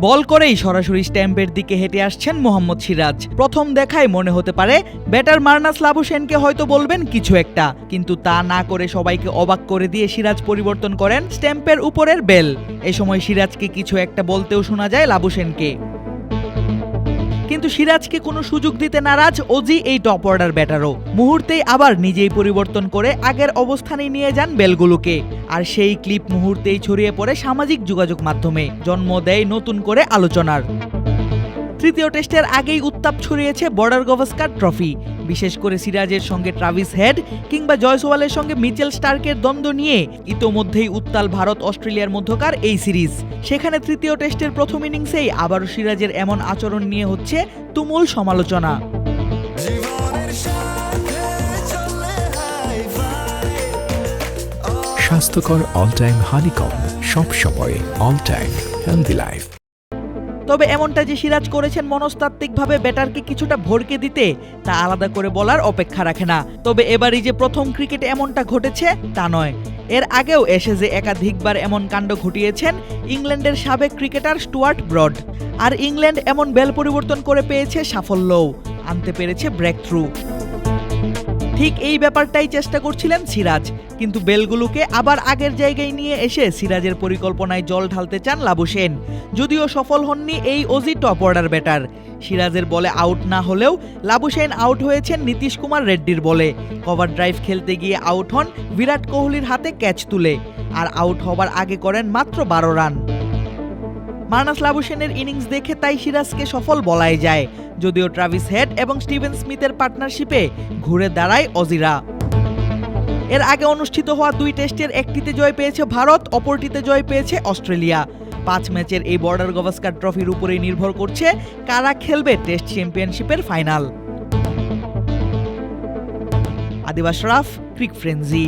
বল করেই সরাসরি স্ট্যাম্পের দিকে হেঁটে আসছেন মোহাম্মদ সিরাজ। প্রথম দেখায় মনে হতে পারে, ব্যাটার মার্নাস লাবুসেনকে হয়তো বলবেন কিছু একটা, কিন্তু তা না করে সবাইকে অবাক করে দিয়ে সিরাজ পরিবর্তন করেন স্ট্যাম্পের উপরের বেল। এ সময় সিরাজকে কিছু একটা বলতেও শোনা যায় লাবুসেনকে কিন্তু সিরাজকে কোনো সুযোগ দিতে নারাজ ওজি এই টপ অর্ডার ব্যাটারও। মুহূর্তেই আবার নিজেই পরিবর্তন করে আগের অবস্থানে নিয়ে যান বেলগুলোকে। আর সেই ক্লিপ মুহূর্তেই ছড়িয়ে পড়ে সামাজিক যোগাযোগ মাধ্যমে, জন্ম দেয় নতুন করে আলোচনার। তৃতীয় টেস্টের আগেই উত্তাপ ছড়িয়েছে বর্ডার গভস্কার ট্রফি। বিশেষ করে সিরাজের সঙ্গে ট্রাভিস হেড কিংবা জয়সওয়ালের সঙ্গে মিচেল স্টার্কের দ্বন্দ্ব নিয়ে ইতোমধ্যেই উত্তাল ভারত অস্ট্রেলিয়ার মধ্যকার এই সিরিজ। সেখানে তৃতীয় টেস্টের প্রথম ইনিংসেই আবারও সিরাজের এমন আচরণ নিয়ে হচ্ছে তুমুল সমালোচনা। স্বাস্থ্যকর অল টাইম হানিকম সব সময় অল টাইম হেলদি লাইফ তবে এমনটা যে সিরাজ করেছেন মনস্তাত্ত্বিকভাবে ব্যাটারকে কিছুটা ভরকে দিতে, তা আলাদা করে বলার অপেক্ষা রাখে না। তবে এবারই যে প্রথম ক্রিকেটে এমনটা ঘটেছে, তা নয়। এর আগেও এসে যে একাধিকবার এমন কাণ্ড ঘটিয়েছেন, ইংল্যান্ডের সাবেক ক্রিকেটার স্টুয়ার্ট ব্রড। আর ইংল্যান্ড এমন বেল পরিবর্তন করে পেয়েছে সাফল্যও। আনতে পেরেছে ব্রেক থ্রু ঠিক এই ব্যাপারটাই চেষ্টা করছিলেন সিরাজ। কিন্তু বেলগুলোকে আবার আগের জায়গায় নিয়ে এসে সিরাজের পরিকল্পনায় জল ঢালতে চান লাবুসেন যদিও সফল হননি এই অজি টপ অর্ডার ব্যাটার সিরাজের বলে আউট না হলেও লাবুসেন আউট হয়েছেন নীতিশ কুমার রেড্ডির বলে। কভার ড্রাইভ খেলতে গিয়ে আউট হন বিরাট কোহলির হাতে ক্যাচ তুলে। আর আউট হবার আগে করেন মাত্র বারো রান মার্নাস লাবুসেনের ইনিংস দেখে তাই সিরাজকে সফল বলাই যায়। যদিও ট্রাভিস হেড এবং স্টিভেন স্মিথের পার্টনারশিপে ঘুরে দাঁড়ায় অজিরা। এর আগে অনুষ্ঠিত হওয়া দুই টেস্টের একটিতে জয় পেয়েছে ভারত, অপরটিতে জয় পেয়েছে অস্ট্রেলিয়া। পাঁচ ম্যাচের এই বর্ডার গভাস্কার ট্রফির উপরেই নির্ভর করছে কারা খেলবে টেস্ট চ্যাম্পিয়নশিপের ফাইনাল। আদিবাস রাফ, ক্রিক ফ্রেন্সি।